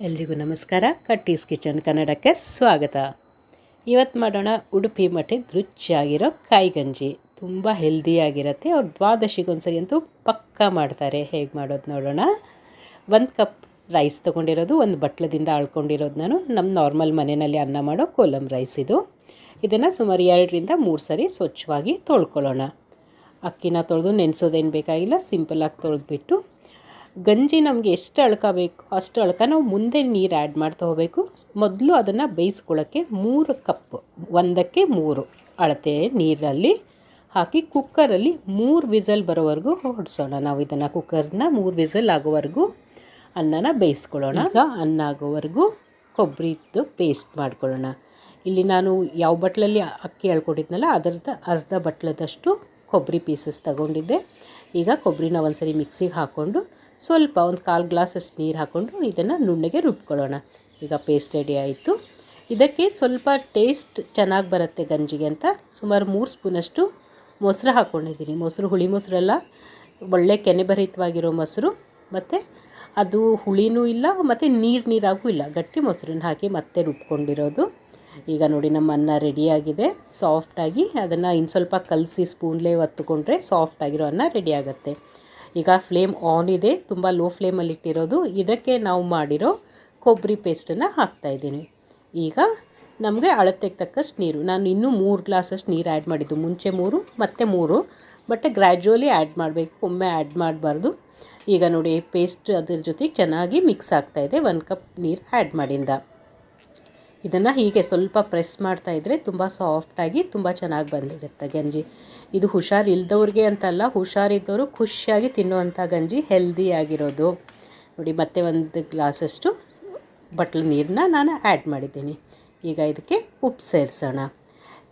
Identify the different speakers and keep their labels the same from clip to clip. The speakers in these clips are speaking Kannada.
Speaker 1: ಎಲ್ರಿಗೂ ನಮಸ್ಕಾರ. ಕಟ್ಟೀಸ್ ಕಿಚನ್ ಕನ್ನಡಕ್ಕೆ ಸ್ವಾಗತ. ಇವತ್ತು ಮಾಡೋಣ ಉಡುಪಿ ಮಠದ ರುಚಿಯಾಗಿರೋ ಕಾಯಿ ಗಂಜಿ. ತುಂಬ ಹೆಲ್ದಿಯಾಗಿರುತ್ತೆ ಅವ್ರು ದ್ವಾದಶಿಗೊಂದ್ಸರಿ ಅಂತೂ ಪಕ್ಕಾ ಮಾಡ್ತಾರೆ. ಹೇಗೆ ಮಾಡೋದು ನೋಡೋಣ. ಒಂದು ಕಪ್ ರೈಸ್ ತೊಗೊಂಡಿರೋದು, ಒಂದು ಬಟ್ಲದಿಂದ ಆಳ್ಕೊಂಡಿರೋದು ನಾನು. ನಮ್ಮ ನಾರ್ಮಲ್ ಮನೆಯಲ್ಲಿ ಅನ್ನ ಮಾಡೋ ಕೋಲಮ್ ರೈಸ್ ಇದು. ಇದನ್ನು ಸುಮಾರು ಎರಡರಿಂದ ಮೂರು ಸರಿ ಸ್ವಚ್ಛವಾಗಿ ತೊಳ್ಕೊಳ್ಳೋಣ. ಅಕ್ಕಿನ ತೊಳೆದು ನೆನೆಸೋದೇನು ಬೇಕಾಗಿಲ್ಲ ಸಿಂಪಲಾಗಿ ತೊಳೆದ್ಬಿಟ್ಟು ಗಂಜಿ ನಮಗೆ ಎಷ್ಟು ಅಳ್ಕ ಬೇಕು, ಅಷ್ಟು ಅಳ್ಕ ನಾವು ಮುಂದೆ ನೀರು ಆ್ಯಡ್ ಮಾಡ್ತಾ ಹೋಗಬೇಕು. ಮೊದಲು ಅದನ್ನು ಬೇಯಿಸ್ಕೊಳ್ಳೋಕ್ಕೆ ಮೂರು ಕಪ್, ಒಂದಕ್ಕೆ ಮೂರು ಅಳತೆ ನೀರಲ್ಲಿ ಹಾಕಿ ಕುಕ್ಕರಲ್ಲಿ ಮೂರು ವಿಸಲ್ ಬರೋವರೆಗೂ ಹೊಡ್ಸೋಣ. ನಾವು ಇದನ್ನು ಕುಕ್ಕರ್ನ ಮೂರು ವಿಸಲ್ ಆಗೋವರೆಗೂ ಅನ್ನನ ಬೇಯಿಸ್ಕೊಳ್ಳೋಣ. ಈಗ ಅನ್ನ ಆಗೋವರೆಗೂ ಕೊಬ್ಬರಿದ್ದು ಪೇಸ್ಟ್ ಮಾಡ್ಕೊಳ್ಳೋಣ. ಇಲ್ಲಿ ನಾನು ಯಾವ ಬಟ್ಲಲ್ಲಿ ಅಕ್ಕಿ ಹೇಳ್ಕೊಟ್ಟಿದ್ನಲ್ಲ ಅದರದ ಅರ್ಧ ಬಟ್ಲದಷ್ಟು ಕೊಬ್ಬರಿ ಪೀಸಸ್ ತಗೊಂಡಿದ್ದೆ. ಈಗ ಕೊಬ್ಬರಿನ ಒಂದ್ಸರಿ ಮಿಕ್ಸಿಗೆ ಹಾಕ್ಕೊಂಡು ಸ್ವಲ್ಪ ಒಂದು ಕಾಲು ಗ್ಲಾಸಷ್ಟು ನೀರು ಹಾಕ್ಕೊಂಡು ಇದನ್ನು ನುಣ್ಣಗೆ ರುಬ್ಕೊಳ್ಳೋಣ. ಈಗ ಪೇಸ್ಟ್ ರೆಡಿ ಆಯಿತು. ಇದಕ್ಕೆ ಸ್ವಲ್ಪ ಟೇಸ್ಟ್ ಚೆನ್ನಾಗಿ ಬರುತ್ತೆ ಗಂಜಿಗೆ ಅಂತ. ಸುಮಾರು ಮೂರು ಸ್ಪೂನಷ್ಟು ಮೊಸರು ಹಾಕ್ಕೊಂಡಿದ್ದೀನಿ. ಮೊಸರು ಹುಳಿ ಮೊಸರೆಲ್ಲ, ಒಳ್ಳೆ ಕೆನೆಭರಿತವಾಗಿರೋ ಮೊಸರು, ಮತ್ತು ಅದು ಹುಳಿನೂ ಇಲ್ಲ, ಮತ್ತು ನೀರು ನೀರಾಗೂ ಇಲ್ಲ. ಗಟ್ಟಿ ಮೊಸರನ್ನ ಹಾಕಿ ಮತ್ತೆ ರುಬ್ಕೊಂಡಿರೋದು. ಈಗ ನೋಡಿ ನಮ್ಮ ಅನ್ನ ರೆಡಿಯಾಗಿದೆ ಸಾಫ್ಟಾಗಿ ಅದನ್ನು ಇನ್ನು ಸ್ವಲ್ಪ ಕಲಸಿ ಸ್ಪೂನ್ಲೇ ಒತ್ತುಕೊಂಡ್ರೆ ಸಾಫ್ಟಾಗಿರೋ ಅನ್ನ ರೆಡಿ ಈಗ ಫ್ಲೇಮ್ ಆನ್ ಇದೆ, ತುಂಬ ಲೋ ಫ್ಲೇಮಲ್ಲಿ ಇಟ್ಟಿರೋದು. ಇದಕ್ಕೆ ನಾವು ಮಾಡಿರೋ ಕೊಬ್ಬರಿ ಪೇಸ್ಟನ್ನು ಹಾಕ್ತಾಯಿದ್ದೀನಿ ಈಗ ನಮಗೆ ಅಳತೆಗೆ ತಕ್ಕಷ್ಟು ನೀರು, ನಾನು ಇನ್ನೂ ಮೂರು ಗ್ಲಾಸಷ್ಟು ನೀರು ಆ್ಯಡ್ ಮಾಡಿದ್ದು. ಮುಂಚೆ ಮೂರು, ಮತ್ತು ಮೂರು, ಬಟ್ ಗ್ರ್ಯಾಜುವಲಿ ಆ್ಯಡ್ ಮಾಡಬೇಕು, ಒಮ್ಮೆ ಆ್ಯಡ್ ಮಾಡಬಾರ್ದು. ಈಗ ನೋಡಿ, ಪೇಸ್ಟ್ ಅದ್ರ ಜೊತೆಗೆ ಚೆನ್ನಾಗಿ ಮಿಕ್ಸ್ ಆಗ್ತಾಯಿದೆ ಒನ್ ಕಪ್ ನೀರು ಆ್ಯಡ್ ಮಾಡಿಂದ. ಇದನ್ನು ಹೀಗೆ ಸ್ವಲ್ಪ ಪ್ರೆಸ್ ಮಾಡ್ತಾ ಇದ್ದರೆ ತುಂಬ ಸಾಫ್ಟಾಗಿ ತುಂಬ ಚೆನ್ನಾಗಿ ಬಂದಿರುತ್ತೆ ಗಂಜಿ. ಇದು ಹುಷಾರು ಇಲ್ದವ್ರಿಗೆ ಅಂತಲ್ಲ ಹುಷಾರಿದ್ದವರು ಖುಷಿಯಾಗಿ ತಿನ್ನುವಂಥ ಗಂಜಿ ಹೆಲ್ದಿಯಾಗಿರೋದು ನೋಡಿ, ಮತ್ತೆ ಒಂದು ಗ್ಲಾಸಷ್ಟು ಬಟ್ಲು ನೀರನ್ನ ನಾನು ಆ್ಯಡ್ ಮಾಡಿದ್ದೀನಿ. ಈಗ ಇದಕ್ಕೆ ಉಪ್ಪು ಸೇರಿಸೋಣ.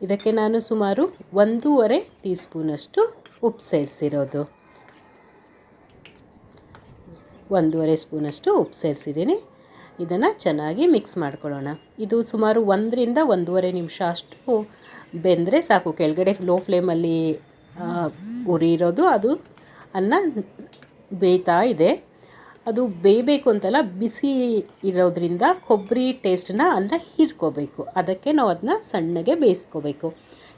Speaker 1: ಇದಕ್ಕೆ ನಾನು ಸುಮಾರು ಒಂದೂವರೆ ಟೀ ಸ್ಪೂನಷ್ಟು ಉಪ್ಪು ಸೇರಿಸಿರೋದು. ಒಂದೂವರೆ ಸ್ಪೂನಷ್ಟು ಉಪ್ಪು ಸೇರಿಸಿದ್ದೀನಿ. ಇದನ್ನು ಚೆನ್ನಾಗಿ ಮಿಕ್ಸ್ ಮಾಡ್ಕೊಳ್ಳೋಣ. ಇದು ಸುಮಾರು ಒಂದರಿಂದ ಒಂದೂವರೆ ನಿಮಿಷ ಅಷ್ಟು ಬೆಂದರೆ ಸಾಕು. ಕೆಳಗಡೆ ಲೋ ಫ್ಲೇಮಲ್ಲಿ ಉರಿ ಇರೋದು ಅದು ಅನ್ನ ಬೇಯ್ತಾ ಇದೆ. ಅದು ಬೇಯಬೇಕು ಅಂತಲ್ಲ, ಬಿಸಿ ಇರೋದ್ರಿಂದ ಕೊಬ್ಬರಿ ಟೇಸ್ಟನ್ನ ಅನ್ನ ಹೀರ್ಕೋಬೇಕು. ಅದಕ್ಕೆ ನಾವು ಅದನ್ನ ಸಣ್ಣಗೆ ಬೇಯಿಸ್ಕೋಬೇಕು.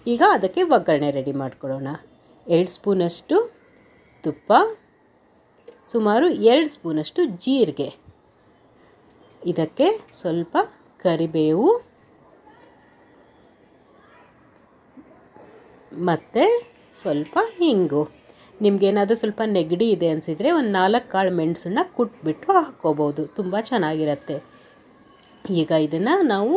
Speaker 1: ಈಗ ಅದಕ್ಕೆ ಒಗ್ಗರಣೆ ರೆಡಿ ಮಾಡ್ಕೊಳ್ಳೋಣ. ಎರಡು ಸ್ಪೂನಷ್ಟು ತುಪ್ಪ, ಸುಮಾರು ಎರಡು ಸ್ಪೂನಷ್ಟು ಜೀರಿಗೆ. ಇದಕ್ಕೆ ಸ್ವಲ್ಪ ಕರಿಬೇವು ಮತ್ತು ಸ್ವಲ್ಪ ಹಿಂಗು ನಿಮಗೇನಾದರೂ ಸ್ವಲ್ಪ ನೆಗಡಿ ಇದೆ ಅನಿಸಿದರೆ ಒಂದು ನಾಲ್ಕು ಕಾಳು ಮೆಣಸನ್ನ ಕುಟ್ಬಿಟ್ಟು ಹಾಕ್ಕೋಬೋದು. ತುಂಬ ಚೆನ್ನಾಗಿರುತ್ತೆ. ಈಗ ಇದನ್ನು ನಾವು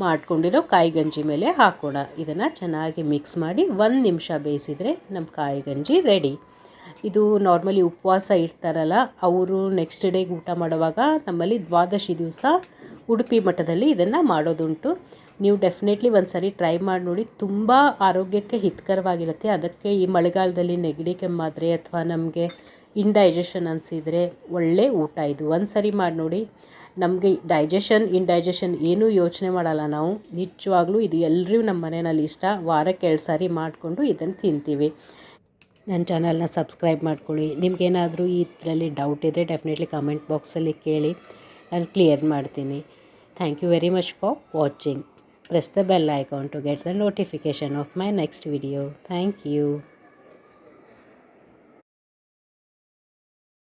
Speaker 1: ಮಾಡ್ಕೊಂಡಿರೋ ಕಾಯಿ ಗಂಜಿ ಮೇಲೆ ಹಾಕೋಣ. ಇದನ್ನು ಚೆನ್ನಾಗಿ ಮಿಕ್ಸ್ ಮಾಡಿ ಒಂದು ನಿಮಿಷ ಬೇಯಿಸಿದರೆ ನಮ್ಮ ಕಾಯಿ ಗಂಜಿ ರೆಡಿ. ಇದು ನಾರ್ಮಲಿ ಉಪವಾಸ ಇರ್ತಾರಲ್ಲ, ಅವರು ನೆಕ್ಸ್ಟ್ ಡೇಗೆ ಊಟ ಮಾಡುವಾಗ ನಮ್ಮಲ್ಲಿ ದ್ವಾದಶಿ ದಿವಸ ಉಡುಪಿ ಮಠದಲ್ಲಿ ಇದನ್ನು ಮಾಡೋದುಂಟು. ನೀವು ಡೆಫಿನೆಟ್ಲಿ ಒಂದು ಸರಿ ಟ್ರೈ ಮಾಡಿ ನೋಡಿ, ತುಂಬ ಆರೋಗ್ಯಕ್ಕೆ ಹಿತಕರವಾಗಿರುತ್ತೆ. ಅದಕ್ಕೆ ಈ ಮಳೆಗಾಲದಲ್ಲಿ ನೆಗಡಿ, ಕೆಮ್ಮಾದರೆ ಅಥವಾ ನಮಗೆ ಇಂಡೈಜೆಷನ್ ಅನಿಸಿದರೆ ಒಳ್ಳೆ ಊಟ ಇದು. ಒಂದು ಸರಿ ಮಾಡಿ ನೋಡಿ. ನಮಗೆ ಡೈಜೆಷನ್ ಇಂಡೈಜೆಷನ್ ಏನೂ ಯೋಚನೆ ಮಾಡಲ್ಲ ನಾವು. ನಿಜವಾಗ್ಲೂ ಇದು ಎಲ್ಲರೂ ನಮ್ಮ ಮನೆಯಲ್ಲಿ ಇಷ್ಟ. ವಾರಕ್ಕೆ ಎರಡು ಸಾರಿ ಮಾಡಿಕೊಂಡು ಇದನ್ನು ತಿಂತೀವಿ. ನನ್ನ ಚಾನಲ್ನ ಸಬ್ಸ್ಕ್ರೈಬ್ ಮಾಡ್ಕೊಳ್ಳಿ. ನಿಮಗೇನಾದರೂ ಇದರಲ್ಲಿ ಡೌಟ್ ಇದ್ದರೆ ಡೆಫಿನೆಟ್ಲಿ ಕಮೆಂಟ್ ಬಾಕ್ಸಲ್ಲಿ ಕೇಳಿ. ನಾನು ಕ್ಲಿಯರ್ ಮಾಡ್ತೀನಿ. Thank you very much for watching press the bell icon to get the notification of my next video thank you